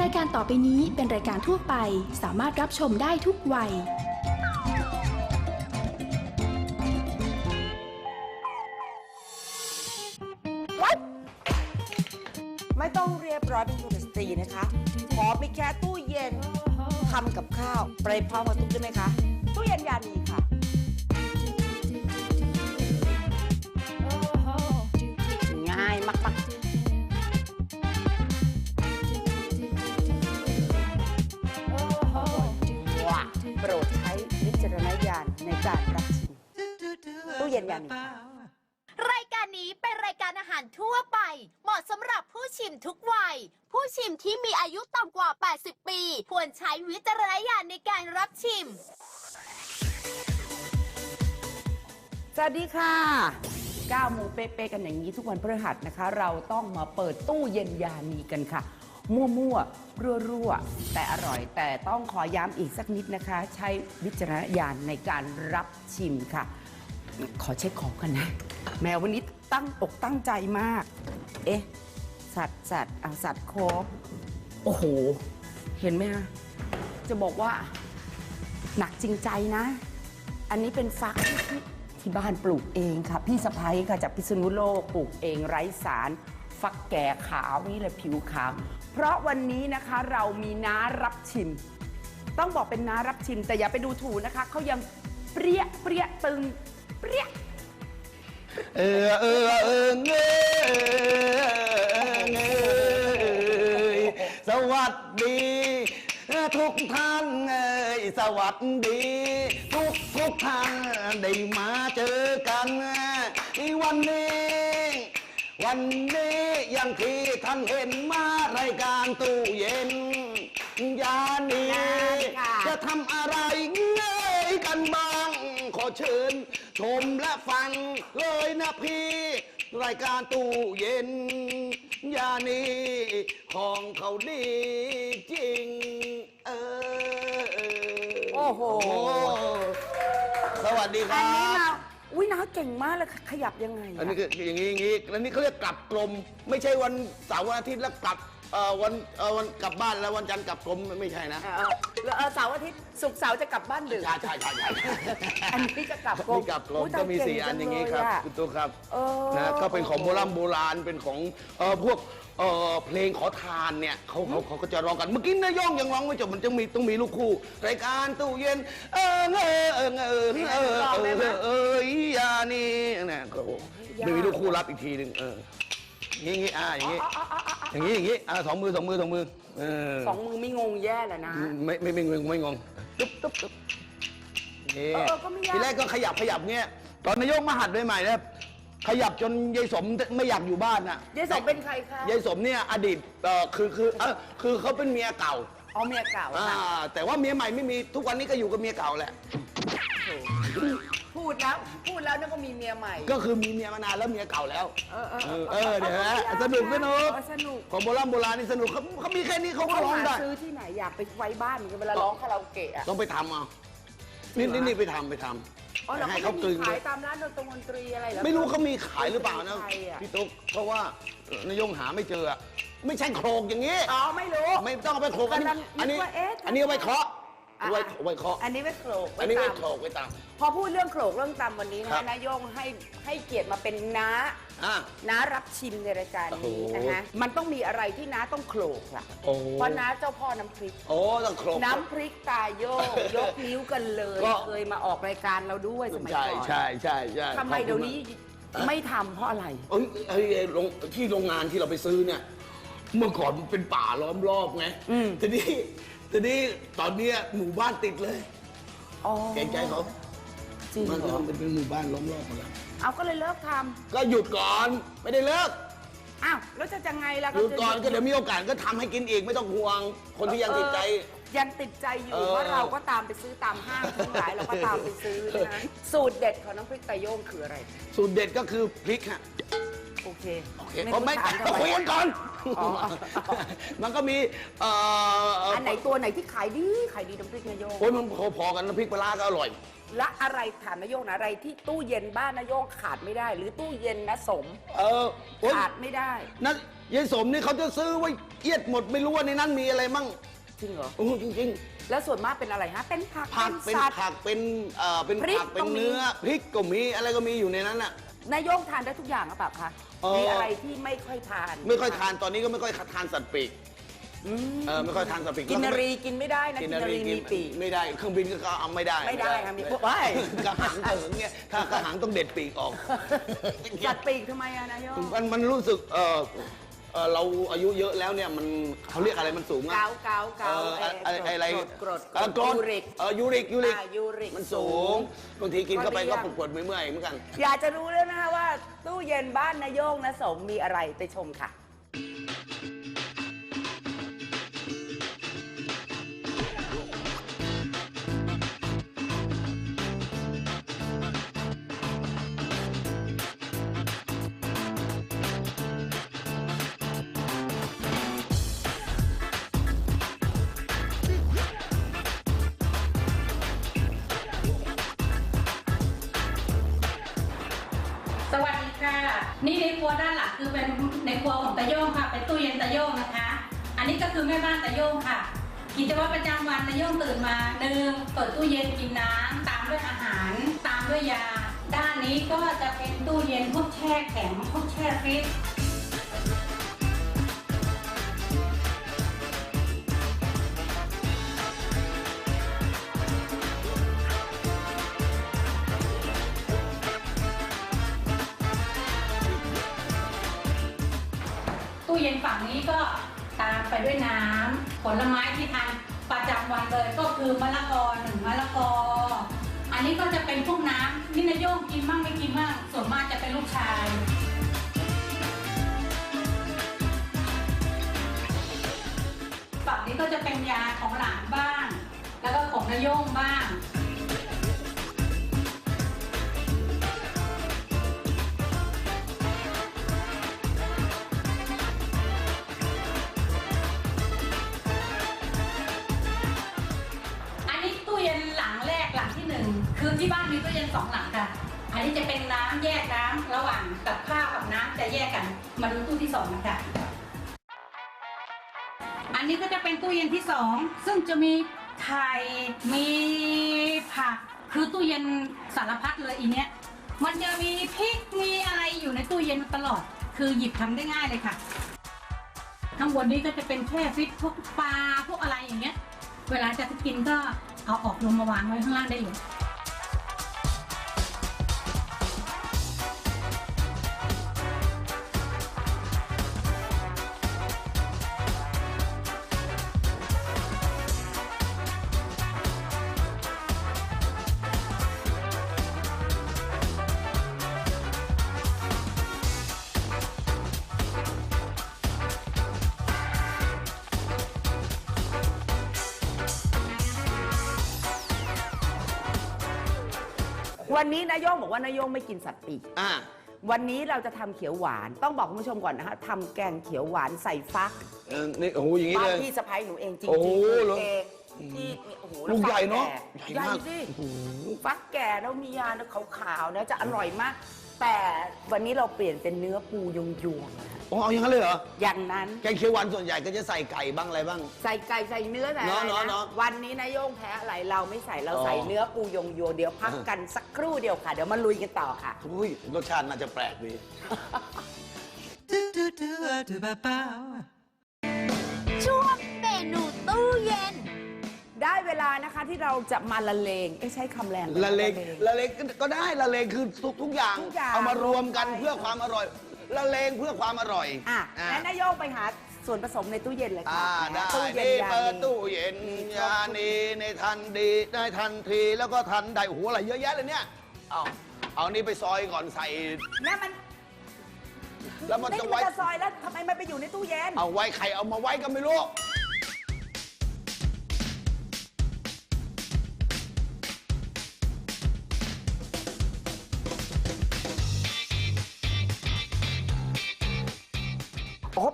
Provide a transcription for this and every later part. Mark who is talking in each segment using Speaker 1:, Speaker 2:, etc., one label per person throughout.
Speaker 1: รายการต่อไปนี้เป็นรายการทั่วไปสามารถรับชมได้ทุกวัย
Speaker 2: ไม่ต้องเรียบร้อยเป็นสุภาพสตรีนะคะ ขอมีแค่ตู้เย็นทำกับข้าว ไปพร้อมกับตุ๊กได้ไหมคะ ตู้เย็นยานีค่ะ ง่ายมากๆ ปรดใช้วิจารณญาณในการรับชิมตู้เย็นยานีค่ะ
Speaker 3: รายการนี้เป็นรายการอาหารทั่วไป เหมาะสำหรับผู้ชิมทุกวัย ผู้ชิมที่มีอายุต่ำกว่า 80 ปี ควรใช้วิจารณญาณในการรับชิม
Speaker 2: สวัสดีค่ะ9โมงเป๊ะๆกันอย่างนี้ทุกวันพฤหัสนะคะ เราต้องมาเปิดตู้เย็นยานีกันค่ะ มั่วๆ รั่วๆ แต่อร่อย แต่ต้องขอย้ำอีกสักนิดนะคะ ใช้วิจารณญาณในการรับชิมค่ะ ขอเช็คของกันนะ แมววันนี้ตั้งอกตั้งใจมาก เอ๊ะ สัตว์สัตว์อะสัตว์โคบโอ้โห เห็นไหมคะจะบอกว่า หนักจริงใจนะ อันนี้เป็นฟักที่ที่บ้านปลูกเองค่ะ พี่สะพ้ยค่ะจากพิษณุโลกปลูกเองไร้สาร ฟักแก่ขาวนี่เลยผิวขาว เพราะวันนี้นะคะเรามีน้ารับชิม ต้องบอกเป็นน้ารับชิม แต่อย่าไปดูถูกนะคะเขายังเปรี้ยเปรี้ยตึงเปรี้ย
Speaker 4: เออเออเออเงยเงยสวัสดี ทุกท่านเอยสวัสดี ทุกทุกท่านได้มาเจอกันในวันนี้ วันนี้อย่างที่ท่านเห็นมารายการตู้เย็น ยานี
Speaker 2: ค่ะ
Speaker 4: จะทำอะไรเงยกันบ้าง ขอเชิญ ชมและฟังเลยนะพี่ รายการตู้เย็น ยานีของเขาดีจริง เออเออ
Speaker 2: โอ้โห
Speaker 4: สวัสดีค
Speaker 2: อั
Speaker 4: รั
Speaker 2: นนี้
Speaker 4: บ
Speaker 2: มาอุ้ยน้า เก่งมากเลยขยับยังไง
Speaker 4: อันนี้คืออย่างนี้อย่างนี้แล้วนี่เขาเรียกกลับกลม ไม่ใช่วันเสาร์วันอาทิตย์แล้วกลับ เอ่อวันเอ่อวันกลับบ้านแล้ววันจันทร์กลับกลมไม่ใช่นะ
Speaker 2: เออเออแล้วเออเสาร์อาทิตย์ศุกร์เสาร์จะกลับบ้านดึก
Speaker 4: ใช่ใช่ใช่ใช่
Speaker 2: อันนี้จะกลับกลม
Speaker 4: นี่กลับกลม
Speaker 2: อุ๊ย
Speaker 4: ก็มี
Speaker 2: ตาย
Speaker 4: สี่
Speaker 2: เก่
Speaker 4: อัน
Speaker 2: จั
Speaker 4: อย่างนี้ครับ
Speaker 2: เลยอะ
Speaker 4: คุณตุ๊กครับ
Speaker 2: เออ
Speaker 4: นะก็เป็นของโบราณโบราณเป็นของเอ่อพวกเอ่อเพลงขอทานเนี่ยเขาเขาเขาก็จะร้องกันเมื่อกี้นายย่องยังร้องไม่จบมันจะมีต้องมีลูกคู่รายการตู้เย็นเออเออเออเออเออเออเออเออยานี่เนี่ยก็โอ้โหไม่มีลูกคู่รับอีกทีหนึ่งเอออย่า งงี้อ่าอย่างงี้ อย่างงี้อย่างงี้อ่าสองมือสองมือสองมือเออ
Speaker 2: สองมือไม่งงแย่แหละนะ
Speaker 4: ไม่ไม่ไม่ไม่ไม่งงตุ๊บตุ๊บตุ๊บนี่
Speaker 2: เออเออก็ไม่ยาก
Speaker 4: ทีแรกก็ขยับขยับเงี้ยตอนนายกมาหัดใหม่ๆเนี่ยขยับจนยายสมไม่อยากอยู่บ้านน่ะ
Speaker 2: ยายสมเป็นใครคะ
Speaker 4: ยายสมเนี่ยอดีตเอ่อคือคือเออคือเขาเป็นเมียเก่า
Speaker 2: อ๋อเมียเก่า
Speaker 4: อ่า
Speaker 2: ค่ะ
Speaker 4: แต่ว่าเมียใหม่ไม่มีทุกวันนี้ก็อยู่กับเมียเก่าแหละ
Speaker 2: พูดแล้วพูดแล้วนั่นก็มีเมียใหม่
Speaker 4: ก็คือมีเมียมานานแล้วเมียเก่าแล้ว
Speaker 2: เออเออ
Speaker 4: เออเออเดี๋ยวนะสนุกสนุก
Speaker 2: เออสนุก
Speaker 4: ของโบราณโบราณนี่สนุกเขาเขามีแค่นี้เขาก็
Speaker 2: เขา
Speaker 4: ร้อง
Speaker 2: หา
Speaker 4: ได้
Speaker 2: ซื้อที่ไหนอยากไปไว้บ้านเหมือนกันเวลาร้องคาราโอเกะอะ
Speaker 4: ต้องไปทำเอานี่นี่นี่ไปทำไปทำ
Speaker 2: อ๋อเรา
Speaker 4: ให้
Speaker 2: ก็
Speaker 4: เขา
Speaker 2: ไม่
Speaker 4: กลึ
Speaker 2: มี
Speaker 4: ง
Speaker 2: ขายตามร้านดนตรีอะไรเหรอ
Speaker 4: ไม่รู้เขามีขายหรือเปล่านะ
Speaker 2: ใครอะ
Speaker 4: พี่ตุ๊กเพราะว่านายงหาไม่เจออะไม่ใช่โครงอย่างนี้
Speaker 2: อ๋อไม่รู้
Speaker 4: ไม่ต้องเอาไปโครงอันนี้
Speaker 2: กำลัง
Speaker 4: อันนี้
Speaker 2: นึกว่าเอ๊ะ
Speaker 4: อันนี้เอาไว้เคาะ
Speaker 2: อะ
Speaker 4: ไว้ไว้เคาะ
Speaker 2: อันนี้ไว้โขลก
Speaker 4: อันนี้ไว้
Speaker 2: ตำ
Speaker 4: โครงไว้ตาม
Speaker 2: พอพูดเรื่องโขลกเรื่องตำวันนี้
Speaker 4: ครั
Speaker 2: นะ
Speaker 4: บ
Speaker 2: นายงให้ให้เกียรติมาเป็นน้า
Speaker 4: อะ
Speaker 2: น้ารับชิมในรายการ
Speaker 4: โอ้โห
Speaker 2: นี้นะคะมันต้องมีอะไรที่น้าต้องโขลกล่ะ
Speaker 4: โอ้
Speaker 2: เพราะน้าเจ้าพ่อน้ำพริก
Speaker 4: โอ้ต้องโครง
Speaker 2: น้ำพริกตาโยก ยกนิ้วกันเลย
Speaker 4: ก็
Speaker 2: เคยมาออกรายการเราด้วยสมัย
Speaker 4: ใช่
Speaker 2: ก่อน
Speaker 4: ใช่ใช่ใช่
Speaker 2: ทำไม
Speaker 4: ขอบคุณ
Speaker 2: เดี๋ยวนี้ไม่ทำเพราะอะไร
Speaker 4: เอ้ยเอ้ยเอ้ยโรงที่โรงงานที่เราไปซื้อเนี่ย เมื่อก่อนมันเป็นป่าล้อมรอบไง
Speaker 2: อืม
Speaker 4: ทีนี้ ทีนี้ตอนเนี้ยหมู่บ้านติดเลย
Speaker 2: อ๋อ
Speaker 4: เกรงใจเขา
Speaker 2: จริง
Speaker 4: มัน
Speaker 2: เหรอ
Speaker 4: มันเป็นหมู่บ้านล้อมรอบหมดแล้ว
Speaker 2: เอาก็เลยเลิกท
Speaker 4: ก็หยุดก่อนไม่ได้เลิกำ
Speaker 2: อ้าวแล้วจะยังไงล่ะ
Speaker 4: หยุดก่อน
Speaker 2: จะ
Speaker 4: ก็เดี๋ยวมีโอกาสก็ทำให้กินอีกไม่ต้องห่วง คนที่ยังติดใจ
Speaker 2: เออยังติดใจอยู่
Speaker 4: เออ
Speaker 2: เพราะเราก็ตามไปซื้อตามห้างทั้งหลายเราก็ตามไปซื้อนะสูตรเด็ดของน้ำพริกตาโยงคืออะไร
Speaker 4: สูตรเด็ดก็คือพริกฮะ
Speaker 2: โอ เค
Speaker 4: โอเค
Speaker 2: ไม่
Speaker 4: ผม
Speaker 2: รู้
Speaker 4: ไม่
Speaker 2: ถามทำ
Speaker 4: เรา
Speaker 2: ไม
Speaker 4: คุยกันก่อน
Speaker 2: อ๋อ
Speaker 4: มันก็มีเอ่อเอั
Speaker 2: นไหนตัวไหนที่ขายดีขายดีน้ำพริกนายโยง
Speaker 4: โอ้ยมันพอๆกันน้ำพริกปลาร้าก็อร่อย
Speaker 2: และอะไรถามนายโยงนะอะไรที่ตู้เย็นบ้านนายโยงขาดไม่ได้ หรือตู้เย็นนะสม
Speaker 4: เออโอ้ย
Speaker 2: ขาดไม่ได้
Speaker 4: นั่นยายสมนี่เขาจะซื้อไว้เอียดหมดไม่รู้ว่าในนั้นมีอะไรมั่ง
Speaker 2: จริงเหรอ
Speaker 4: โอ้จริง
Speaker 2: แล้วส่วนมากเป็นอะไรฮะเป็นผัก
Speaker 4: ๆ ผักเป็น
Speaker 2: สัตว์
Speaker 4: ผักเป็นเอ่อเป็น
Speaker 2: พริก
Speaker 4: ผักเป็
Speaker 2: ก็
Speaker 4: น
Speaker 2: มี
Speaker 4: เนื้อพริกก็มีอะไรก็มีอยู่ในนั้นอะ
Speaker 2: นายโยงทานได้ทุกอย่างหรือเปล่าคะ
Speaker 4: เอ่อ
Speaker 2: มีอะไรที่ไม่ค่อยทาน
Speaker 4: ไม่ค่อยทานตอนนี้ก็ไม่ค่อยทานสัตว์ปีก
Speaker 2: อืม
Speaker 4: เออไม่ค่อยทานสัตว์ปีก
Speaker 2: กินนา
Speaker 4: แล้ว
Speaker 2: รีกินไม่ได้นะ
Speaker 4: กิ
Speaker 2: กิ
Speaker 4: น
Speaker 2: น
Speaker 4: นา
Speaker 2: นา
Speaker 4: รี
Speaker 2: รี
Speaker 4: กิ
Speaker 2: มีปีก
Speaker 4: ไม่ได้เครื่องบินก็เอาไม่ได้
Speaker 2: ไม่ได้ค่ะมีพวกว้าย
Speaker 4: กระหังกระเหิงเนี่ยถ้ากระหังต้องเด็ดปีกออก
Speaker 2: จัดปีกทำไมอะนายโยง
Speaker 4: มันมันรู้สึกเออ เออเราอายุเยอะแล้วเนี่ยมันเขาเรียกอะไรมันสูงอะ
Speaker 2: เกาเกาเกา
Speaker 4: เอออะไรอะไร
Speaker 2: กรด
Speaker 4: เออก
Speaker 2: ร
Speaker 4: ร
Speaker 2: ด
Speaker 4: ด
Speaker 2: ยูริก
Speaker 4: เออยูริกยูริก
Speaker 2: อ่ายูริก
Speaker 4: มันสูงบางทีกินเข้าไป
Speaker 2: ก็
Speaker 4: ก็
Speaker 2: เลี่ยง
Speaker 4: ปวดๆเมื่อยๆเหมือนกัน
Speaker 2: อยากจะรู้แล้วนะคะว่า ตู้เย็นบ้านนายโยงนะสมมีอะไรไปชมค่ะ
Speaker 5: เปิดตู้เย็นกินน้ำตามด้วยอาหาร ตามด้วยยา ด้านนี้ก็จะเป็นตู้เย็นพวกแช่แข็งพวกแช่ฟรีซตู้เย็นฝั่งนี้ก็ตามไปด้วยน้ำผลไม้ที่ทานำวันเลยก็คือมะละกอหนึ่งมะละกอ อันนี้ก็จะเป็นพวกน้ำนี่นายโยงกินบ้างไม่กินบ้างส่วนมากจะเป็นลูกชาย ฝั่งนี้ก็จะเป็นยาของหลานบ้าง แล้วก็ของนายโยงบ้าง คือที่บ้านมีตู้เย็นสองหลังค่ะ อันนี้จะเป็นน้ำแยกน้ำระหว่างกับข้าวกับน้ำจะแยกกัน มาดูตู้ที่สองนะคะอันนี้ก็จะเป็นตู้เย็นที่สองซึ่งจะมีไข่มีผัก คือตู้เย็นสารพัดเลยอีเนี้ย มันจะมีพริกมีอะไรอยู่ในตู้เย็นตลอด คือหยิบทำได้ง่ายเลยค่ะ ข้างบนนี้ก็จะเป็นแช่ฟิตพวกปลาพวกอะไรอย่างเงี้ย เวลาจะกินก็เอาออกลงมาวางไว้ข้างล่างได้เลย
Speaker 2: วันนี้นายโยงบอกว่านายโยงไม่กินสัตว์ปีก
Speaker 4: อ่า
Speaker 2: วันนี้เราจะทำเขียวหวาน ต้องบอกคุณผู้ชมก่อนนะคะทำแกงเขียวหวานใส่ฟัก
Speaker 4: เออนี่โอ้โหอย่างนี้
Speaker 2: บ้า
Speaker 4: เล
Speaker 2: น
Speaker 4: ย
Speaker 2: พี่สะพ้ายหนูเองจริง
Speaker 4: โอ้โห
Speaker 2: ๆ
Speaker 4: เหรอ
Speaker 2: เองที่โอ้โห
Speaker 4: ลูกใหญ่เนอะ
Speaker 2: ฟัก
Speaker 4: ใหญ่
Speaker 2: แก่ใหญ่
Speaker 4: มาก
Speaker 2: สิ
Speaker 4: โอ้โห
Speaker 2: ฟักแก่แล้วมียาขาวๆนะจะอร่อยมาก แต่วันนี้เราเปลี่ยนเป็นเนื้อปูยงยวงๆนะคะ
Speaker 4: อ๋อเอาอย่างนั้นเลยเหรอ
Speaker 2: อย่างนั้น
Speaker 4: แกงเขียวหวานส่วนใหญ่ก็จะใส่ไก่บ้างอะไรบ้าง
Speaker 2: ใส่ไก่ใส่เนื้อใส่อะไร
Speaker 4: เนอะ
Speaker 2: นะ
Speaker 4: เนอะ
Speaker 2: วันนี้นายโยงแพ้อะไรเราไม่ใส่เรา
Speaker 4: อ๋อ
Speaker 2: ใส่เนื้อปูยงยวงๆเดี๋ยวพักกันสักครู่เดียวค่ะ เดี๋ยวมาลุยกันต่อค่ะ
Speaker 4: อุ้ยรสชาติน่าจะแปลกดี
Speaker 6: do do do a do ba ba.
Speaker 3: ช่วงเมนูตู้เย็น
Speaker 2: ได้เวลานะคะที่เราจะมาละเลงเอ้ยใช้คำแรงไป
Speaker 4: ละเลงละเลงก็ได้ละเลงคือทุกทุกอย่าง
Speaker 2: ทุกอย่าง
Speaker 4: เอามารวมกัน
Speaker 2: ใช่
Speaker 4: เพื่อความอร่อยละเลงเพื่อความอร่อย
Speaker 2: อะ
Speaker 4: อะ
Speaker 2: งั้นนายโยงไปหาส่วนผสมในตู้เย็นเลย
Speaker 4: อ่า
Speaker 2: ค่ะ
Speaker 4: ได้
Speaker 2: ตู้เย็น
Speaker 4: นี่
Speaker 2: ยา
Speaker 4: เปิด
Speaker 2: นี
Speaker 4: ตู้เย็น
Speaker 2: มีครบ
Speaker 4: ยานีในทันดีในทันทีแล้วก็ทันใดโอ้โหอะไรเยอะแยะเลยเนี่ยเอาเอานี่ไปซอยก่อนใส่
Speaker 2: นั่นมัน
Speaker 4: แล้วมัน
Speaker 2: นี่
Speaker 4: จะ
Speaker 2: มัน
Speaker 4: ไว้
Speaker 2: จะซอยแล้วทำไมมันไปอยู่ในตู้เย็น
Speaker 4: เอาไว้ใครเอามาไว้ก็ไม่รู้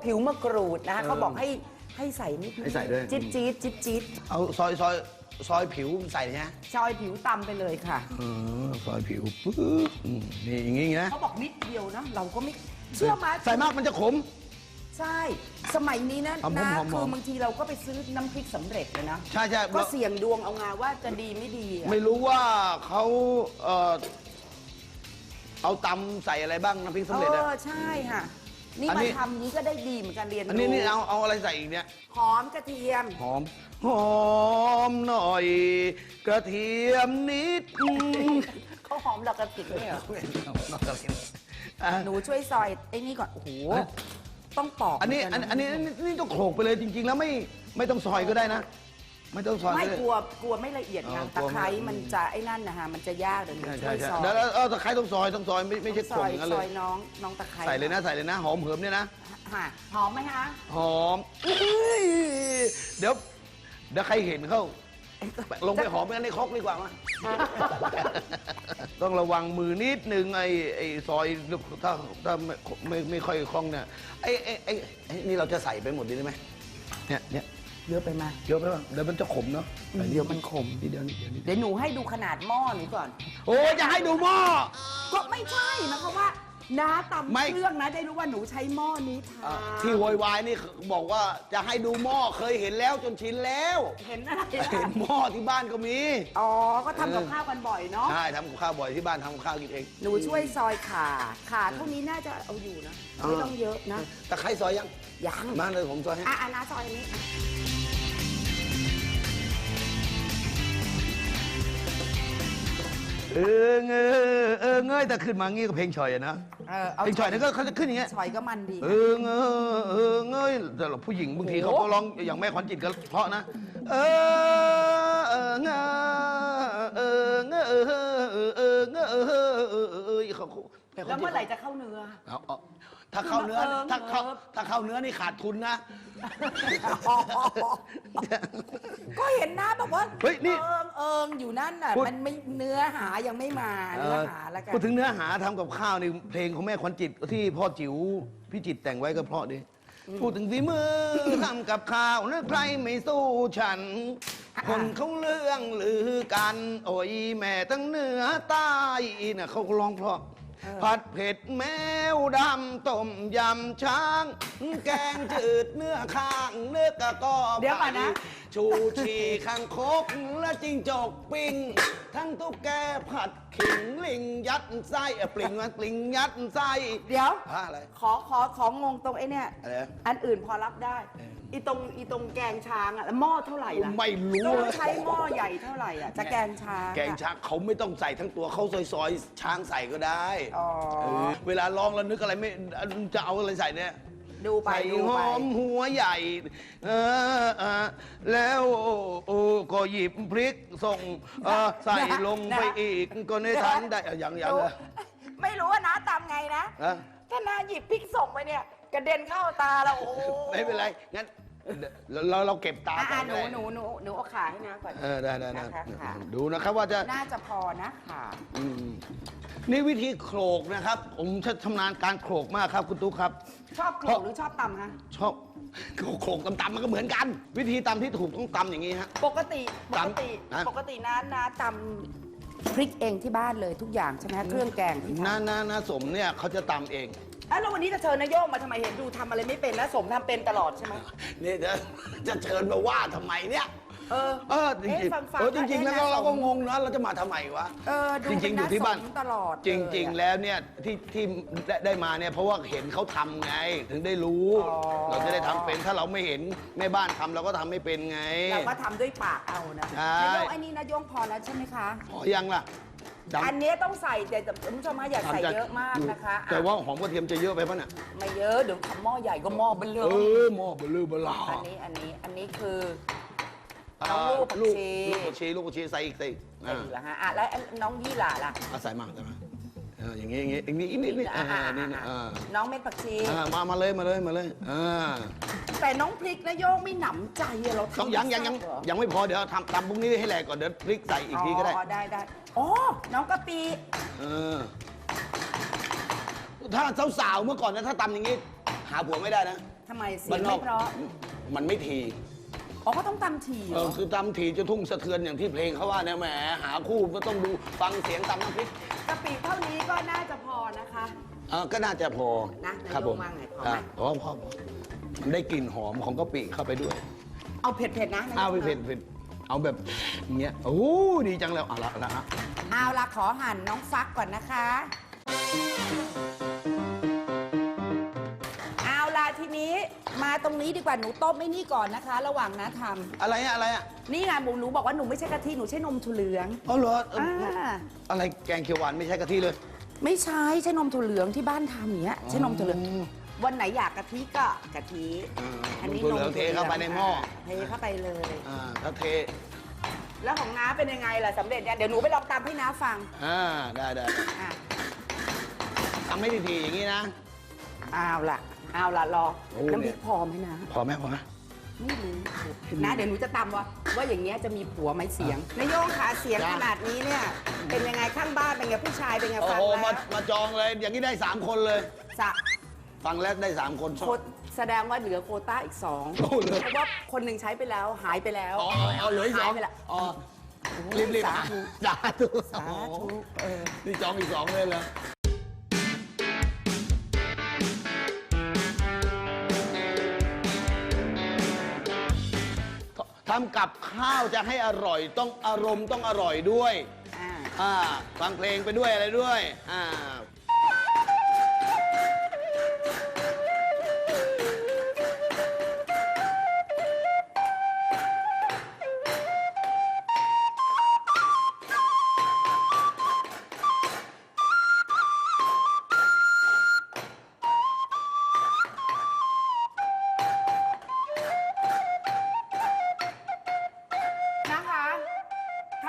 Speaker 2: ผิวมะกรูดนะคะเขาบอกให้ให้ใส่นิดนึง
Speaker 4: ให้ใส่ด้วย
Speaker 2: จิ๊ดจี๊ดจิ๊ดจี๊ด
Speaker 4: เอาซอยซอยซอยผิวใส่นะ
Speaker 2: ซอยผิวตำไปเลยค่ะ
Speaker 4: เออซอยผิวปึ๊บอืมนี่อย่างงี้นะ
Speaker 2: เขาบอกนิดเดียวนะเราก็ไม่เชื่อไหม
Speaker 4: ใส่มากมันจะขม
Speaker 2: ใช่ สมัยนี้นะ
Speaker 4: หอมๆ
Speaker 2: นะ
Speaker 4: หอมๆ
Speaker 2: คือบางทีเราก็ไปซื้อน้ำพริกสำเร็จเลยนะ
Speaker 4: ใช่ใช่
Speaker 2: ก็เสี่ยงดวงเอางาว่าจะดีไม่ดีอะ
Speaker 4: ไม่รู้ว่าเขาเอ่อเอาตำใส่อะไรบ้างน้ำพริกสำเร็จ
Speaker 2: เอ
Speaker 4: อะ
Speaker 2: อใช่ค่ะ นี่
Speaker 4: อัน
Speaker 2: มา
Speaker 4: นี้
Speaker 2: ทำนี้ก็ได้ดีเหมือนกันเรียน
Speaker 4: อันนี้
Speaker 2: รู้
Speaker 4: นี่เอาเอาอะไรใส่อีกเนี่ย
Speaker 2: หอมกระเทียม
Speaker 4: หอม หอมหน่อย กระเทียมนิด
Speaker 2: เขาหอมดอกกระถิ่นด้วยเหรอ
Speaker 4: อะ
Speaker 2: หนูช่วยซอยไอ้นี่ก่อน โอ้โหต้องปอก
Speaker 4: อันนี้
Speaker 2: เหมื
Speaker 4: อัน
Speaker 2: กัะ
Speaker 4: อันนี้อันนี้นี่ต้องโขลกไปเลยจริง ๆ แล้วไม่ไม่ต้องซอยก็ได้นะ ไม่ต้องซอย
Speaker 2: ไม่
Speaker 4: ก็ได้
Speaker 2: กลัวกลัวไม่ละเอียด
Speaker 4: อ๋
Speaker 2: ไง
Speaker 4: อ
Speaker 2: ตะไคร้
Speaker 4: กลัวไม่
Speaker 2: มันจะไอ้นั่นนะฮะมันจะยากเดี๋ยวหนู
Speaker 4: ใช่
Speaker 2: ช่
Speaker 4: ใช่
Speaker 2: วยซอย
Speaker 4: ใช่แล้วแล้วเออตะไคร้ต้องซอยต้องซอยไม่ไม่ใช่
Speaker 2: ซ
Speaker 4: โขล
Speaker 2: อกย
Speaker 4: อย่างนั้น
Speaker 2: ซ
Speaker 4: เล
Speaker 2: อย
Speaker 4: ย
Speaker 2: น้องน้องตะไคร้
Speaker 4: ใส่เลยนะใส่เลยนะ หอมเหิมเนี่ยนะ
Speaker 2: ค่ะหอมไหมคะ
Speaker 4: หอมอื้อเดี๋ยวเดี๋ยวใครเห็นเขาลงไปหอมกันในครกดีกว่ามาต้องระวังมือนิดนึงไอ้ไอ้ซอยถ้าถ้าไม่ไม่ไม่ค่อยคล่องเนี่ยไอ้ไอ้ไอ้ไอ้นี่เราจะใส่ไปหมดดีได้ไหมเนี่ยเนี่ย
Speaker 2: เยอะไปไหม
Speaker 4: เยอะไปป่ะเดี๋ยวมันจะขมเนาะ
Speaker 2: เดี๋ยวมันขม
Speaker 4: นิดเดียวนิดเดียวนิดเดียว
Speaker 2: เดี๋ยวหนูให้ดูขนาดหม้อหนูก่อน
Speaker 4: โอ้ยจะให้ดูหม้อ
Speaker 2: ก็ไม่ใช่นะคะว่าน้าตำ
Speaker 4: ไม่
Speaker 2: เครื่องนะได้รู้ว่าหนูใช้หม้อนี้ทา
Speaker 4: อะที่โวยวายนี่บอกว่าจะให้ดูหม้อเคยเห็นแล้วจนชินแล้ว
Speaker 2: เห็นอะไร
Speaker 4: เห็น
Speaker 2: ล่ะ
Speaker 4: หม้อที่บ้านก็มี
Speaker 2: อ๋อ ก็ทำกับข้าวกันบ่อยเนาะ
Speaker 4: ใช่ทำกับข้าวบ่อยที่บ้านทำกับข้าวกินเอง
Speaker 2: หนูช่วยซอยขาขาเท่านี้น่าจะเอาอยู่นะไม่ต้องเยอะนะ
Speaker 4: ตะไคร้ซอยยัง
Speaker 2: ยัง
Speaker 4: มาเลยผมซอยให้
Speaker 2: อะอะนาซอยอันนี้
Speaker 4: เออเงอเออเงยแต่ขึ้นมางี้ก็เพลงชอยอะนะ
Speaker 2: เออเอา
Speaker 4: เพลงชอยนี่ก็เขาจะขึ้นอย่างเงี้ย
Speaker 2: ซอยก็มันดี
Speaker 4: เออเงอเออเงยแต่ละผู้หญิงบางทีเขาก็ร้องอย่างแม่ขวัญจิตก็เพราะนะ เออเออเงอเออเงอเออเออเงอเออเออเออเออเขาแม่ข
Speaker 2: แล้
Speaker 4: วั
Speaker 2: ว
Speaker 4: ญจิ
Speaker 2: เมื่
Speaker 4: ต
Speaker 2: อไหร่จะเข้าเนื้อ
Speaker 4: เอาเอา ถ้าเข้าเนื้อ
Speaker 2: เออ
Speaker 4: ถ้าเข้า
Speaker 2: เออ
Speaker 4: ถ้าเข้าเนื้อนี่ขาดทุนนะ
Speaker 2: ก็เห็นนะบอกว่า
Speaker 4: เฮ้ยนี่
Speaker 2: เอิงเอิงอยู่นั่นน่ะ
Speaker 4: พูด
Speaker 2: มันไม่เนื้อหายังไม่มาเนื้อหาแล้วกัน
Speaker 4: พูดถึงเนื้อหาทำกับข้าวนี่เพลงของแม่ขวัญจิตที่พ่อจิ๋วพี่จิตรแต่งไว้ก็เพราะดีพูดถึงฝีมือทำกับข้าวนึกใครไม่สู้ฉัน คนเขาเรื่องลือกัน โอ้ยแม่ตั้งเหนือใต้น่ะเขาก็ร้องเพราะ ผัดเผ็ดแมวดำต้มยำช้าง แกงจืดเนื้อข้างเนื้อกระกอบ
Speaker 2: เดี๋ยวก่อนนะ
Speaker 4: ชูชีข้างคกและจิงจกปิ้ง ทั้งตุ๊กแกผัดขิงลิงยัดไส้เอ่อปลิงมันปลิงยัดไส้
Speaker 2: เดี๋ยว
Speaker 4: ฮะอะไร
Speaker 2: ขอขอของงตรงไอ้เนี่ย
Speaker 4: อะไรนะ
Speaker 2: อันอื่นพอรับได้
Speaker 4: เออ
Speaker 2: อีตรงอีตรงแกงช้างอะแล้วหม้อเท่าไหร่ล่ะ
Speaker 4: ไม่รู้
Speaker 2: ต้อง
Speaker 4: เลย
Speaker 2: ใช้หม้อใหญ่เท่าไหร่อะจะแกงช้างอะ
Speaker 4: แกงช้างเขาไม่ต้องใส่ทั้งตัวเขาซอยๆ ช้างใส่ก็ได้
Speaker 2: อ๋อ
Speaker 4: เออเวลาร้องแล้วนึกอะไรไม่จะเอาอะไรใส่เนี่ย
Speaker 2: ดูไป
Speaker 4: ใส่
Speaker 2: ดู
Speaker 4: ห
Speaker 2: ไป
Speaker 4: อมหัวใหญ่เออเออแล้วโอ้ก็หยิบพริกส่งเออใส่ลงไปอีกก็ในทันได้เอาอย่างอย่าง
Speaker 2: ดู
Speaker 4: เลย
Speaker 2: ไม่รู้ว่าน้าตามไงนะ
Speaker 4: ฮะ
Speaker 2: ถ้าน้าหยิบพริกส่งไปเนี่ย กระเด็นเข้าตาเราโอ้
Speaker 4: ไม่เป็นไร งั้นเดี๋ยวเราเราเก็บตา
Speaker 2: อะ
Speaker 4: ก่
Speaker 2: อะ
Speaker 4: อน
Speaker 2: หนู
Speaker 4: ได้
Speaker 2: หนูหนูหนูเอาขาให้น้าก่อน
Speaker 4: เออได้ได้ได้
Speaker 2: นะคะค่ะ
Speaker 4: ดูนะครับว่าจะ
Speaker 2: น่าจะพอนะค่ะ
Speaker 4: อืมนี่วิธีโขลกนะครับ ผมชำนาญการโขลกมากครับคุณตุ๊กครับ
Speaker 2: ชอบโขลกหรือชอบตำฮะ
Speaker 4: ชอบโขลกตำๆมันก็เหมือนกัน วิธีตำที่ถูกต้องตำอย่างนี้ฮะ
Speaker 2: ปกติปกติ
Speaker 4: ตำนะ
Speaker 2: ปกติน้าน้าตำพริกเองที่บ้านเลยทุกอย่างใช่ไหมฮะเครื่องแกงที่
Speaker 4: น้า
Speaker 2: ทำ
Speaker 4: น้าน้าสมเนี่ยเขาจะตำเอง
Speaker 2: อะแล้ววันนี้จะเชิญนายโยงมาทำไมเห็นดูทำอะไรไม่เป็นนะสมทำเป็นตลอดใช่ไหม
Speaker 4: นี่จะจะเชิญมาว่าทำไมเนี่ย
Speaker 2: เออ
Speaker 4: เออจริง
Speaker 2: เอ๊ะฟัง
Speaker 4: ๆ
Speaker 2: ฟัง
Speaker 4: เออจริงๆ แล้วก็
Speaker 2: เอ๊ะ
Speaker 4: เราก็
Speaker 2: น่าสน
Speaker 4: งงนะเราจะมาทำไมวะ
Speaker 2: เออดู
Speaker 4: จริงๆ อยู่ที่บ้าน
Speaker 2: เป็สมตลอด
Speaker 4: จริง ๆ แล้วเนี่ยที่ที่ได้ได้มาเนี่ยเพราะว่าเห็นเขาทำไงถึงได้รู้
Speaker 2: อ๋อ
Speaker 4: เราจะได้ทำเป็นถ้าเราไม่เห็นแม่บ้านทำเราก็ทำไม่เป็นไง
Speaker 2: เราก็ทำด้วยปากเอานะ
Speaker 4: ใช่
Speaker 2: นายโยงไอ้นี่นายโยงพอแล้วใช่ไหมคะ
Speaker 4: พอยังล่ะ ดำ
Speaker 2: อันนี้ต้องใส่แต่คุณผู้ชมคะอย่าใส่
Speaker 4: ทำจ
Speaker 2: เยอะมากนะคะ
Speaker 4: แต่
Speaker 2: อะ
Speaker 4: ว่าหอมกระเทียมจะเยอะไปปะเนี่ย
Speaker 2: ไม่เยอะเดี๋ยวทำหม้อใหญ่ก็หม้อเบล
Speaker 4: เอ
Speaker 2: อ
Speaker 4: อหม้อเบลือเบลา
Speaker 2: อันนี้อันนี้อันนี้คือ
Speaker 4: อ่า
Speaker 2: น้องลูกผักชี
Speaker 4: ลูกผักชีลูกผักชีใส่อีกใส่อีก
Speaker 2: ใส่
Speaker 4: อ่า
Speaker 2: อีกเหรอฮะอะแล้วน้องยี่หล่าล่ะ
Speaker 4: เอาใส่มาใส่มา เอออย่างงี้อย่างงี้อีกนิดอีกนิดนิด
Speaker 2: อะ
Speaker 4: อ่า
Speaker 2: อะ
Speaker 4: นี่
Speaker 2: อะ
Speaker 4: นะอ่า
Speaker 2: น้องเม็ดผักชี
Speaker 4: อ่ามามาเลยมาเลยมาเลยอ่า
Speaker 2: แต่น้องพริกนะโยงไม่หนำใจอะเราทำ
Speaker 4: ต้องยังยังยัง
Speaker 2: ไม่ทราบเหรอ
Speaker 4: ยังไม่พอเดี๋ยวทำทำพรุ่งนี้ให้แหลกก่อนเดี๋ยวพริกใส่อีกทีก็ได้
Speaker 2: อ๋อได้ได้อ๋อน้องกะปิ
Speaker 4: เออถ้าสาวๆเมื่อก่อนนะถ้าตำอย่างงี้ หาผัวไม่ได้นะ
Speaker 2: ททำไมเสีย
Speaker 4: บ้างนน
Speaker 2: ไม่
Speaker 4: อก
Speaker 2: เพราะ
Speaker 4: มันไม่ที
Speaker 2: อ๋อเขาต้องตำถี่เห
Speaker 4: เอ
Speaker 2: ร
Speaker 4: อ
Speaker 2: อ
Speaker 4: คือตำทีจะทุ่งสะเทือนอย่างที่เพลงเขาว่าเนี่ยแหมหาคู่ก็ต้องดูฟังเสียงตำน้ำพริก
Speaker 2: กะปิเท่านี้ก็น่าจะพอนะคะ
Speaker 4: เออก็น่าจะพอ
Speaker 2: นะนาย
Speaker 4: ครับผม
Speaker 2: ว่าไงพอไหม
Speaker 4: อะพอพอพอมันได้กลิ่นหอมของกะปิเข้าไปด้วย
Speaker 2: เอาเผ็ดๆนะ
Speaker 4: เอาไปเผ็ดเผ็ดเอาแบบเงี้ย โอ้ดีจังแล้วเอาละเอาละฮะ
Speaker 2: เอาละขอหั่นน้องฟักก่อนนะคะเอาละ ทีนี้มาตรงนี้ดีกว่าหนูต้มไม่นี่ก่อนนะคะ ระหว่างนะท
Speaker 4: อะไรอะอะไรอะำ
Speaker 2: นี่ไงหมูหนูบอกว่าหนูไม่ใช่กะทิหนูใช้นมถั่วเหลือง
Speaker 4: อ๋อเหรอเออ
Speaker 2: อ่า
Speaker 4: อะไรแกงเขียวหวานไม่ใช่กะทิเลย
Speaker 2: ไม่ใช่ใช้นมถั่วเหลืองที่บ้านทำอย่างเงี้ยใช้นมถั่วเหลือง
Speaker 4: อ๋อ
Speaker 2: วันไหนอยากกะทิก็กะทิ
Speaker 4: อ่า
Speaker 2: อันนี้
Speaker 4: นมถั่วเหลืองเทเข้าไปในหม้อ
Speaker 2: เทเข้าไปเลย
Speaker 4: อ่าถ้าเท
Speaker 2: แล้วของน้าเป็นยังไงล่ะสำเร็จเนี่ยเดี๋ยวหนูไปลองตามให้น้าฟัง
Speaker 4: อ่าได้ได้
Speaker 2: อะ
Speaker 4: ทำไม่ทีๆอย่างนี้นะ
Speaker 2: เอาล่ะ เอาล่ะรอ
Speaker 4: โอ้
Speaker 2: น้ำพ
Speaker 4: เนี่
Speaker 2: ริ
Speaker 4: ย
Speaker 2: กพอไหมนะ
Speaker 4: พอไหมพอไหม
Speaker 2: ไม่รู้นะเดี๋ยวหนูจะตำว่าว่าอย่างเงี้ยจะมีผัวไหมเสียงนายโยงขาเสียง
Speaker 4: จ้ะ
Speaker 2: ขนาดนี้เนี่ย เป็นยังไงข้างบ้านเป็นไงผู้ชายเป็นไง
Speaker 4: โอ้
Speaker 2: ฟัง
Speaker 4: โห
Speaker 2: แล้
Speaker 4: มา วมาจองเลย อย่างนี้ได้สามคนเลย
Speaker 2: จะ
Speaker 4: ฟังแล้วได้สามคนช
Speaker 2: โค
Speaker 4: อบ
Speaker 2: แสดงว่าเหลือโควต้าอีกสอง
Speaker 4: โอ้เหลือ
Speaker 2: เพราะว่าคนหนึ่งใช้ไปแล้วหายไปแล้ว
Speaker 4: อ๋ออ๋อเหลืออีกส
Speaker 2: หา
Speaker 4: อยง
Speaker 2: ไปแล้ว
Speaker 4: อ๋อรีบรีบ
Speaker 2: สาธุ
Speaker 4: สาธุ
Speaker 2: สาธุเออ
Speaker 4: นี่จองอีกสองเลยเหรอ ทำกับข้าวจะให้อร่อยต้องอารมณ์ต้องอร่อยด้วย
Speaker 2: อ่า
Speaker 4: อ่าฟังเพลงไปด้วยอะไรด้วยอ่า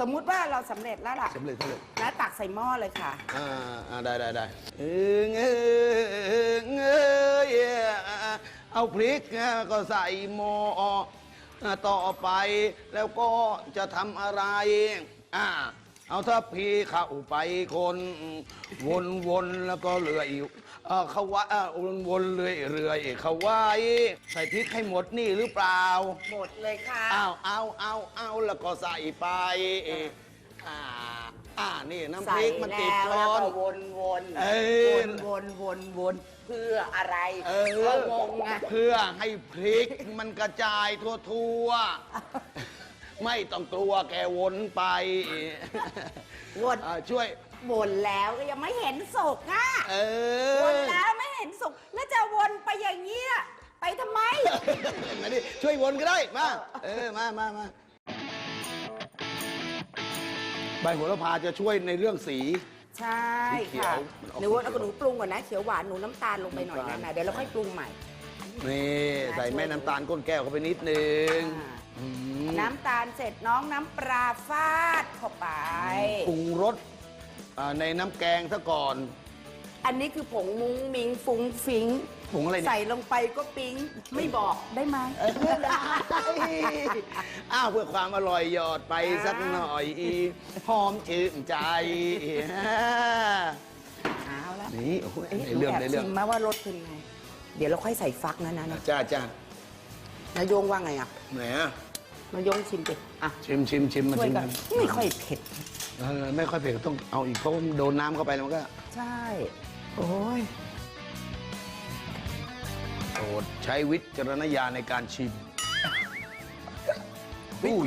Speaker 2: สมมุ
Speaker 4: ติว่า
Speaker 2: เราสำเร็จแล้วล่ะ
Speaker 4: สำเร็จสำเร็จ
Speaker 2: นะตักใส่หม้อเลยค่ะ
Speaker 4: อ่าอ่าได้ได้ได้เออเงอเงยเอาพริกก็ใส่หม้อต่อไปแล้วก็จะทำอะไรอ่า เอาถ้าพี่เข้าไปคน วนวนแล้วก็เลื่อยเออเขาว่าเออวนวนเลื่อยเรื่อยเขาไว้ใส่พริกให้หมดนี่หรือเปล่า
Speaker 2: หมดเลยค่ะ
Speaker 4: เอาเอาเอาเอาแล้วก็ใส่ไปอ่าอ่านี่น้ำพ
Speaker 2: ใส่
Speaker 4: ริกมันติด
Speaker 2: แล้ว
Speaker 4: ร้
Speaker 2: แล้ว
Speaker 4: อน
Speaker 2: ก็วนวน
Speaker 4: เอ้ย
Speaker 2: วนวนวนวนเพื่ออะไร
Speaker 4: เอ
Speaker 2: ก็
Speaker 4: อง
Speaker 2: งไง
Speaker 4: เพื่อให้พริกมันกระจายทั่วๆ ไม่ต้องกลัวแกวนไป
Speaker 2: วน
Speaker 4: อ่าช่วย
Speaker 2: วนแล้วก็ยังไม่เห็นสุกอะ
Speaker 4: เอ
Speaker 2: ว
Speaker 4: อน
Speaker 2: แล้วไม่เห็นสุกแล้วจะวนไปอย่างนี้ยไปทำไม
Speaker 4: มาดิช่วยวนก็ได้ มา เออ มามามาใบโหระพาจะช่วยในเรื่องสี
Speaker 2: ใช่
Speaker 4: สีเขีย
Speaker 2: ค่ะ
Speaker 4: วมันออก
Speaker 2: หนูว่า
Speaker 4: สีเขียว
Speaker 2: หนูปรุงก่อนนะเขียวหวานหนูน้ำตาลลงไปหน่อยนะนะเดี๋ยวเราค่อยปรุงใหม่
Speaker 4: นี่ใส่แม่น้ำตาลก้นแก้วเข้าไปนิดนึง
Speaker 2: อ่า
Speaker 4: อืม
Speaker 2: น้ำตาลเสร็จน้องน้ำปลาฟาดเข้าไป
Speaker 4: ปรุงรสอ่าในน้ำแกงซะก่อน
Speaker 2: อันนี้คือผงมุ้งมิงฟุ้งฟิง
Speaker 4: ผงอะไรเนี่ย
Speaker 2: ใส่ลงไปก็ปิ๊ง ไม่บอกได้ไหม
Speaker 4: เอ้ยอ้าวเพื่อความอร่อยหยอดไปสักหน่อยหอมชื่นใจ
Speaker 2: เอาละ
Speaker 4: นี่โอ้โห
Speaker 2: เอ๊ะ
Speaker 4: ในเรื่อง
Speaker 2: หนู
Speaker 4: ใน
Speaker 2: แอบ
Speaker 4: เรื่
Speaker 2: ชิ
Speaker 4: อง
Speaker 2: มมาว่ารสเป็นไง เดี๋ยวเราค่อยใส่ฟักนะนะนะ
Speaker 4: จ้าจ้านา
Speaker 2: ยโยงว่าไงอะ
Speaker 4: แหม
Speaker 2: นายโยงชิมดิอะ
Speaker 4: ชิมชิมชิมมา
Speaker 2: ช่วย
Speaker 4: ชิม
Speaker 2: กั
Speaker 4: กันน
Speaker 2: ไม่ค่อยเผ็ด
Speaker 4: เออไม่ค่อยเผ็ดก็ต้องเอาอีกเพราะว่ามันโดนน้ำเข้าไปแล้วมันก็
Speaker 2: ใช่ โอ้ย
Speaker 4: โปรดใช้วิจารณญาณในการชิม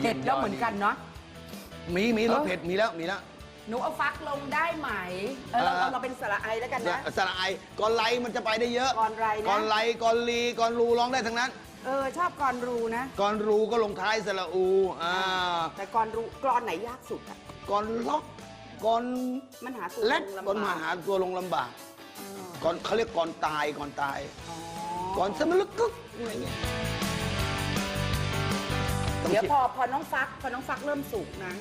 Speaker 2: เผ็ดแล้วเหมือนกันเนาะ
Speaker 4: มีมีรส
Speaker 2: เออ
Speaker 4: เผ็ดมีแล้วมีแล้ว
Speaker 2: หนูเอาฟักลงได้ไหม เออเรา
Speaker 4: เออ
Speaker 2: เราเป็นสระไอแล้วกันนะ
Speaker 4: สระไอก่อนไลมันจะไปได้เยอะ
Speaker 2: ก่อนไรนะ
Speaker 4: ก่อนไลก่อนลีก่อนรูร้องได้ทั้งนั้น
Speaker 2: เออ ชอบกรอนรูนะ
Speaker 4: ก่อนรูก็ลงท้ายสระอูอ่า
Speaker 2: แต่กรอนรูกรอนไหนยากสุดอะ
Speaker 4: ก่อนล็อกก่อน
Speaker 2: มันหาตัว
Speaker 4: เล็ด
Speaker 2: ลง
Speaker 4: ก่อน
Speaker 2: ลำ
Speaker 4: มา
Speaker 2: บาก
Speaker 4: หาตัวลงลำบาก
Speaker 2: เออ
Speaker 4: ก่อนเขาเรียกก่อนตายก่อนตาย
Speaker 2: อ๋อ
Speaker 4: ก่อนสมลึกกึกอะไรเงี้ย
Speaker 2: เดี๋ยวพอพอน้องฟัก พอน้องฟักเริ่มสุกนะ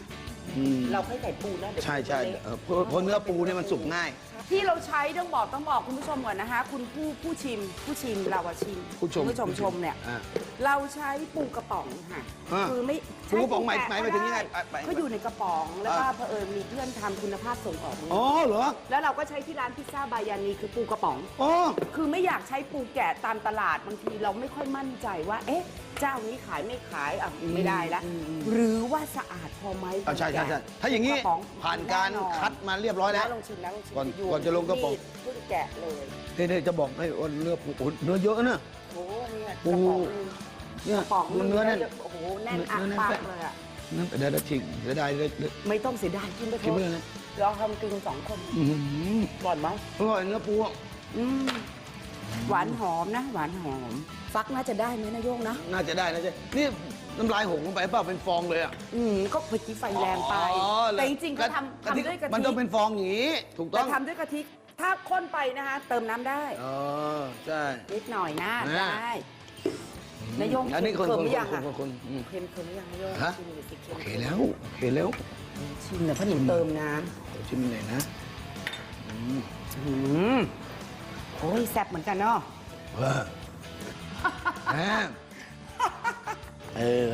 Speaker 4: อืม
Speaker 2: เราค่อยใส่ปูนะเดี๋ยว
Speaker 4: ใช่ใช่
Speaker 2: ปูจะเละ
Speaker 4: เออเพราะเพราะเนื้อปูเนี่ยมันสุกง่าย
Speaker 2: ที่เราใช้ต้องบอกต้องบอกคุณผู้ชมก่อนนะคะ คุณผู้ผู้ชิม ผู้ชิมเราอะชิม
Speaker 4: ผู้ชม
Speaker 2: คุณผู้ชมชมเนี่ย
Speaker 4: อ่า
Speaker 2: เราใช้ปูกระป๋องค่ะ
Speaker 4: อ่า
Speaker 2: คือไม่
Speaker 4: ปูกระป๋องหมาย
Speaker 2: ใช้
Speaker 4: หมายหมายถึงยังไง
Speaker 2: ก็ด้
Speaker 4: ไปไป
Speaker 2: ก็อยู่ในกระป๋องแล้วก็
Speaker 4: อ่า
Speaker 2: เผอิญมีเพื่อนทำคุณภาพส่งออกเนี่ย
Speaker 4: อ๋อเหรอ
Speaker 2: แล้วเราก็ใช้ที่ร้านพิซซ่าบายานีคือปูกระป๋อง
Speaker 4: อ๋อ
Speaker 2: คือไม่อยากใช้ปูแกะตามตลาดบางทีเราไม่ค่อยมั่นใจว่า เอ๊ะ เจ้านี้ขายไม่ขายอะไม่ได้ละ
Speaker 4: อืมอืม
Speaker 2: หรือว่าสะอาดพอไหม
Speaker 4: อะใช่ใช่ใช่
Speaker 2: ปูแกะ
Speaker 4: ถ้าอย่างนี้
Speaker 2: กระป๋อง
Speaker 4: ผ่านการ
Speaker 2: แน่นอน
Speaker 4: คัดมาเรียบร้อยแล้ว
Speaker 2: ลองชิมนะลองชิม
Speaker 4: ก่อน
Speaker 2: ยู่
Speaker 4: ก่อนจะลงกระป๋อง
Speaker 2: มีดเพิ่งแกะเลย
Speaker 4: นี่นี่จะบอกให้ว่าเนื้อปูโอ้เนื้อเยอะนะ
Speaker 2: โอ้เนี่ย
Speaker 4: ปู
Speaker 2: กระป๋องนึง
Speaker 4: เนี่ย
Speaker 2: กระป๋อง
Speaker 4: เนื้อแน่น
Speaker 2: โอ้โหแน่นอัก
Speaker 4: เนื้อแน่น
Speaker 2: ปาก
Speaker 4: แป้ง
Speaker 2: เลยอะ
Speaker 4: นั่นเดี๋ยวเดี๋ยวทิ้งเดี๋ยวได้เดี๋ยวเดี๋ยว
Speaker 2: ไม่ต้องเสียดายกินไปเถ
Speaker 4: กินไป
Speaker 2: อะ
Speaker 4: เลยนะ
Speaker 2: เราทำกินสองคน
Speaker 4: อื้อหือ
Speaker 2: ก่อนมั้ง
Speaker 4: อร่อยเนื้อปูอะ
Speaker 2: อืมหวานหอมนะ หวานหอม ฟักน่าจะได้ไหมนะโยงนะ
Speaker 4: น่าจะได้นะเจ๊นี่น้ำลายหกลงไปเปล่าเป็นฟองเลยอะ
Speaker 2: อืมก็เมื่อกี้ไฟแรงไป
Speaker 4: อ๋อ
Speaker 2: แต่จริงๆเขาทำทำด้วยกะ
Speaker 4: มัน
Speaker 2: ทิ
Speaker 4: ต้องเป็นฟองอย่างนี้ ถูกต้
Speaker 2: แต่
Speaker 4: อง
Speaker 2: ทำด้วยกะทิถ้าข้นไปนะคะ เติมน้ำได้
Speaker 4: อ๋อใช่
Speaker 2: นิดหน่อยนะ
Speaker 4: นะ
Speaker 2: ได้ นายโยง
Speaker 4: อันนี้คน
Speaker 2: เค็ม
Speaker 4: คน
Speaker 2: หรือยัง
Speaker 4: คน
Speaker 2: อะ
Speaker 4: คนคนอืม
Speaker 2: เค็มเค็มหรือยังนายโยง
Speaker 4: ฮะ
Speaker 2: ชิมดูสิเค็ม
Speaker 4: โอเคแล้วโอเคแล้ว
Speaker 2: ชิมหน่อยเพราะหนูเติมน้
Speaker 4: เดี๋ยวชิมหน่อยนะอืมำ
Speaker 2: อืมโอ้ยแซ่บเหมือนกันเนาะ
Speaker 4: เออแหมเออ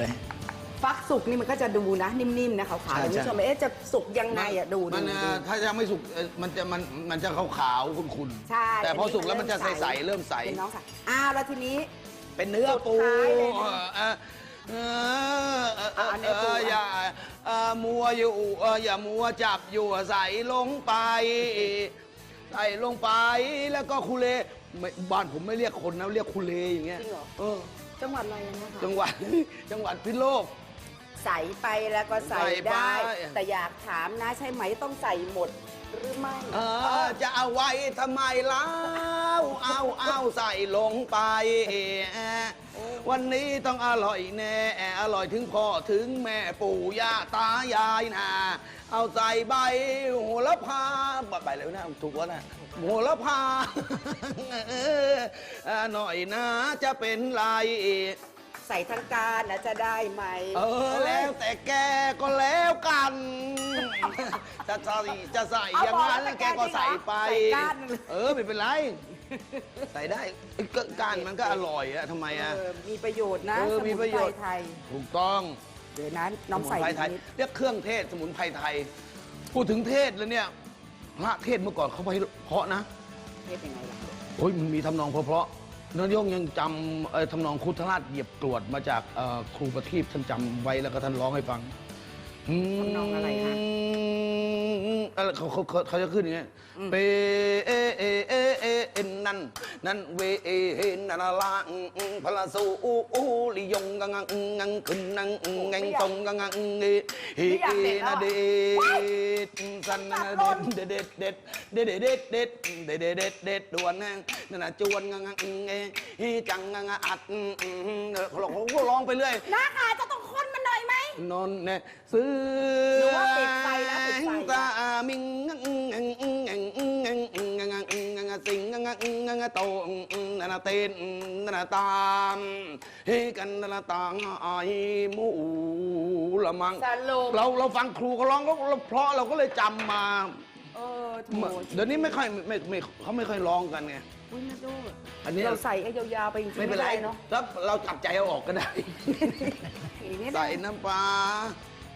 Speaker 2: ฟักสุกนี่มันก็จะดูนะ นิ่มๆนะขาว
Speaker 4: ใช่
Speaker 2: ๆคุณผู้ชมเอ๊ะจะสุกยังไงอะดู
Speaker 4: มัน
Speaker 2: ดู
Speaker 4: เอ่อถ้ายังไม่สุกเอ่อมันจะมันมันจะขาวๆขุ่นๆ
Speaker 2: ใช่
Speaker 4: แต่พอสุกแล้วมันจะใสๆเริ่มใส
Speaker 2: เป็นน้องใสอ้าวแล้วทีนี้
Speaker 4: เป็นเนื้อปู
Speaker 2: สุดท้ายเลยนะ
Speaker 4: เออเออเออเออ
Speaker 2: อะอันนี้ปู
Speaker 4: เอออย่าเอ่อมัวอยู่เอออย่ามัวจับอยู่ใส่ลงไป ใส่ลงไปแล้วก็คุเลไม่บ้านผมไม่เรียกคนนะเรียกคุเลอย่างเงี้ย
Speaker 2: จริงเหรอ
Speaker 4: เออ
Speaker 2: จังหวัดอะไรนะคะ
Speaker 4: จังหวัด จังหวัดพิษณุโลก
Speaker 2: ใส่ไปแล้วก็ใส่
Speaker 4: ใส่ไป
Speaker 2: ได้ แต่อยากถามนะใช่ไหมต้องใส่หมด หรือไม่
Speaker 4: เออจะเอาไว้ทำไมเล่าเอาเอาใส่ลงไป วันนี้ต้องอร่อยแน่ อร่อยถึงพ่อถึงแม่ปู่ย่าตายายนะ เอาใส่ใบโหระพาใบอะไรวะนะถูกวะนะโหระพาเออหน่อยนะจะเป็นไร
Speaker 2: ใส่ทั้งการนะจะได้ไหม
Speaker 4: เออแล้วแต่แกก็แล้วกัน จะใส่จะใส่อย่างนั้นแกก็ใส่ไป
Speaker 2: ใส่ก้าน
Speaker 4: เออไม่เป็นไร ใส่ได้ไอ้ก็ก้านมันก็อร่อยอะทำไมอะ
Speaker 2: เออมีประโยชน์นะ
Speaker 4: เออ
Speaker 2: ส
Speaker 4: มี
Speaker 2: มุน
Speaker 4: ประโย
Speaker 2: ไพร
Speaker 4: ชน์
Speaker 2: ไทย
Speaker 4: ถูกต้อง
Speaker 2: เดี๋ยวนั้นน้อง
Speaker 4: สมุ
Speaker 2: ใส่
Speaker 4: นไพรไทย
Speaker 2: นิด
Speaker 4: เรียกเครื่องเทศสมุนไพรไทย พูดถึงเทศแล้วเนี่ยพระเทศเมื่อก่อนเขาไปเพราะนะ
Speaker 2: เทศยังไงล่ะ
Speaker 4: โอ้ยมันมีทำนองเพราะๆ นายงยังจำเอ่อทำนองคุทราชเหยียบกรวดมาจากเอ่อครูประทีปท่านจำไว้แล้วก็ท่านร้องให้ฟัง
Speaker 2: ทำนองอะไรฮะ
Speaker 4: มอะไรเขาเขาเขาเขาจะขึ้นอย่างเงี้ยเปเอเอเอเอเอ็นนั่นนั่นเวเอเฮนันละพลาสูอูอูลิยงกังงังงังขึ้นนังงังตงกังงังเอเฮเอนาเดดสันนาเด็ดเด็ดเด็ดเด็ดเด็ดเด็ดเด็ดเด็ดเด็ดเด็ดด่วนนั่นนั่นนะจวนงังงังเอฮีจังงังอัดเขาร้องเขาร้องไปเรื่อย
Speaker 2: น้าขาจะต้องค้ นมันหน่อยไหม
Speaker 4: นอนเนซื้อ
Speaker 2: หนูว่าปิดไฟนะปิดไฟนะ
Speaker 4: ตามิงงังงังงังงังงังงังงังสิงงังงังงังโตนันเต้นนันตามเฮกันนันตางไอมูละมัง
Speaker 2: สรุป
Speaker 4: เราเราฟังครูเขาร้องก็เพราะเราก็เลยจำมา
Speaker 2: เออโถ
Speaker 4: เดี๋ยวนี้ไม่ค่อยไม่ไม่เขาไม่ค่อยร้องกันไง
Speaker 2: อุ้ยนาโด
Speaker 4: อันนี้
Speaker 2: เราใส่ไอ้ยาวๆไปจริงๆ
Speaker 4: ไม่เป็นไร
Speaker 2: ด้เนาะ
Speaker 4: ถ้าเราจับใจเอาออกก็ได้
Speaker 2: อีกนิด
Speaker 4: ใส่น้ำปลา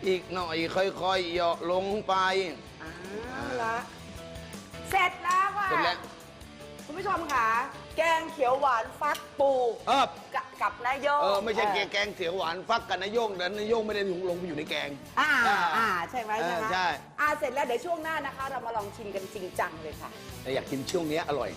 Speaker 4: อีกหน่อยค่อยๆเหยาะลงไป
Speaker 2: เอาละเสร็จแล้วค่ะ
Speaker 4: เสร็จแล้ว
Speaker 2: คุณผู้ชมค่ะ แกงเขียวหวานฟักปู
Speaker 4: เออ
Speaker 2: กับ กับนายโย
Speaker 4: เออไม่ใช่แกงแกงเสียวหวานฟักกันนายโยงแต่นายโยงไม่ได้ลงลงไปอยู่ในแกง
Speaker 2: อ่า
Speaker 4: อ่า
Speaker 2: อ่าใช่ไหม
Speaker 4: เออ
Speaker 2: ใช่ไหม
Speaker 4: ใช่
Speaker 2: อ่าเสร็จแล้วเดี๋ยวช่วงหน้านะคะ เรามาลองชิมกันจริงจังเลยค่ะ
Speaker 4: แต่อยากกินช่วงนี้อร่อย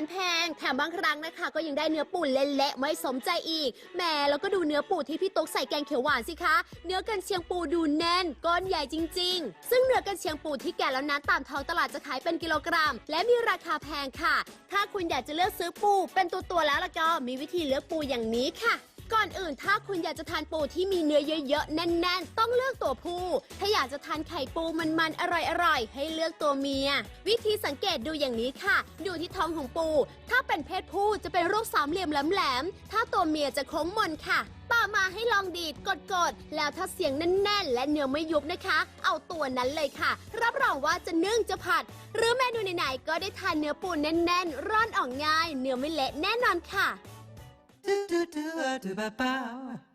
Speaker 3: นแพง แถมบางครั้งนะคะ ก็ยังได้เนื้อปูเละๆไม่สมใจอีกแหมแล้วก็ดูเนื้อปูที่พี่ตุ๊กใส่แกงเขียวหวานสิคะ เนื้อกันเชียงปูดูแน่นก้อนใหญ่จริง ๆ ซึ่งเนื้อกันเชียงปูที่แก่แล้วนั้นตามท้องตลาดจะขายเป็นกิโลกรัม และมีราคาแพงค่ะ ถ้าคุณอยากจะเลือกซื้อปูเป็นตัวๆแล้วละก็มีวิธีเลือกปูอย่างนี้ค่ะ ก่อนอื่นถ้าคุณอยากจะทานปูที่มีเนื้อเยอะๆ แน่น ๆ ต้องเลือกตัวผู้ ถ้าอยากจะทานไข่ปูมันๆ อร่อยๆ ให้เลือกตัวเมีย วิธีสังเกตดูอย่างนี้ค่ะ ดูที่ท้องของปู ถ้าเป็นเพศผู้จะเป็นรูปสามเหลี่ยมแหลมๆ ถ้าตัวเมียจะโค้งมนค่ะต่อมาให้ลองดีดกดๆ แล้วถ้าเสียงแน่น ๆ และเนื้อไม่ยุบนะคะ เอาตัวนั้นเลยค่ะ รับรองว่าจะนึ่งจะผัด หรือเมนูไหนๆก็ได้ทานเนื้อปูแน่น ๆ ร่อนออกง่าย เนื้อไม่เละแน่นอนค่ะ
Speaker 6: Do do do do ba ba.